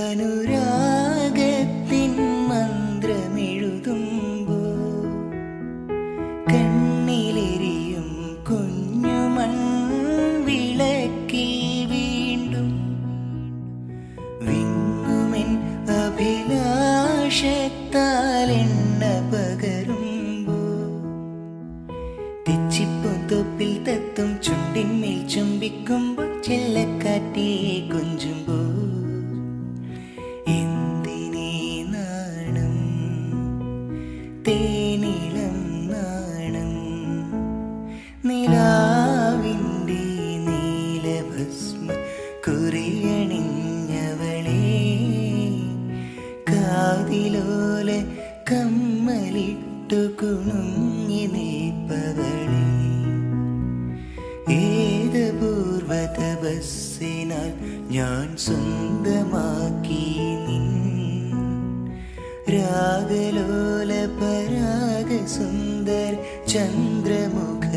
അനുരാഗത്തിൻ മന്ത്രമെഴുതുമ്പോ കുഞ്ഞുമൺ വീണ്ടും വിങ്ങുമെൻ തത്തും ചുണ്ടിന്മേൽ ചുംബിക്കുമ്പോൾ ചെല്ലക്കാറ്റേ കൊഞ്ചും തേനിളം നാണം. നിലാവിന്റെ നീലഭസ്മ കുറിയണിഞ്ഞവളെ. കാതിലോല കമ്മലിട്ടു കുണുങ്ങി നീപ്പവളെ ഏത് പൂർവത ബസ്സിനാൽ ഞാൻ സ്വന്തമാക്കി ग सुन्दर चन्द्रमुख